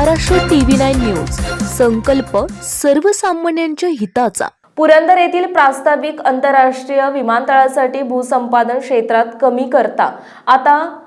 Maharashtra TV nine news. संकल्प सर्वसामान्यांच्या हिताचा. पुरंदर येथील प्रास्ताविक आंतरराष्ट्रीय विमानतळासाठी भूसंपादन क्षेत्रात कमी करता. आता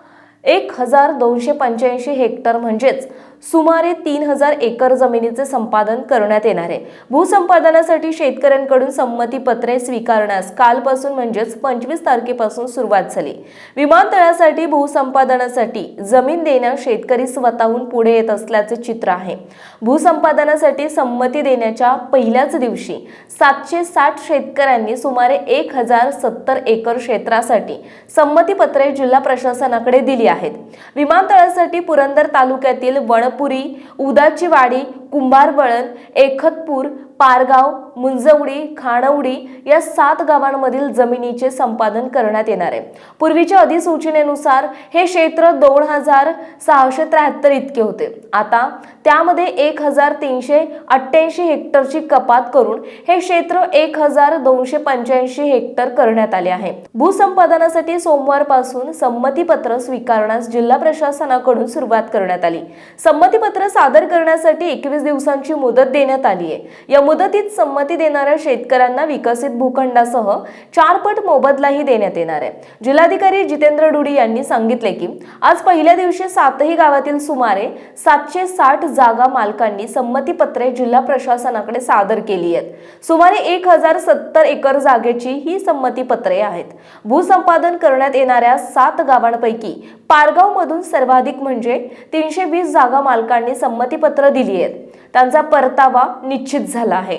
एक हजार दोनशे पंच्याऐंशी हेक्टर म्हणजेच सुमारे तीन हजार एकर जमिनीचे संपादन करण्यात येणार आहे. भूसंपादनासाठी शेतकऱ्यांकडून संमतीपत्रे स्वीकारण्यास कालपासून म्हणजेच पंचवीस तारखेपासून सुरुवात झाली. विमानतळासाठी भूसंपादनासाठी जमीन देण्यास शेतकरी स्वतःहून पुढे येत असल्याचे चित्र आहे. भूसंपादनासाठी संमती देण्याच्या पहिल्याच दिवशी सातशे साठ शेतकऱ्यांनी सुमारे एक हजार सत्तर एकर क्षेत्रासाठी संमतीपत्रे जिल्हा प्रशासनाकडे दिली आहेत. विमानतळासाठी पुरंदर तालुक्यातील वणपुरी उदाचीवाडी कुंभारवळण एकतपूर पारगाव मुंजवडी खाणवडी या सात गावांमधील जमिनीचे संपादन करण्यात येणार आहे. पूर्वीच्या अधिसूचनेनुसार हे क्षेत्र दोन हजार सहाशे त्र्याहत्तर इतके होते. आता त्यामध्ये एक हजार तीनशे अठ्ठ्याऐंशी हेक्टरची कपात करून हे क्षेत्र एक हजार दोनशे पंच्याऐंशी हेक्टर करण्यात आले आहे. भूसंपादनासाठी सोमवारपासून संमतीपत्र स्वीकारण्यास जिल्हा प्रशासनाकडून सुरुवात करण्यात आली. संमतीपत्र सादर करण्यासाठी एकवीस दिवसांची मुदत देण्यात आली आहे. या मुदतीत संमती देणाऱ्या शेतकऱ्यांना विकसित भूखंडासह चारपट मोबदलाही देण्यात येणार आहे. जिल्हाधिकारी जितेंद्र डुडी यांनी सांगितले की आज पहिल्या दिवशी सातही गावातील सुमारे सातशे साठ जागा मालकांनी संमतीपत्रे जिल्हा प्रशासनाकडे सादर केली आहेत. सुमारे एक हजार सत्तर एकर जागेची ही संमतीपत्रे आहेत. भूसंपादन करण्यात येणाऱ्या सात गावांपैकी पारगावमधून सर्वाधिक म्हणजे तीनशे वीस जागा मालकांनी संमतीपत्र दिली आहेत. त्यांचा परतावा निश्चित झाला आहे.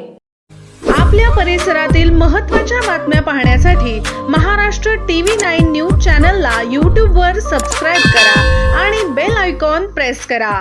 आपल्या परिसरातील महत्त्वाच्या बातम्या पाहण्यासाठी महाराष्ट्र टीव्ही नाईन न्यूज चॅनलला यूट्यूबवर सबस्क्राईब करा आणि बेल आयकॉन प्रेस करा.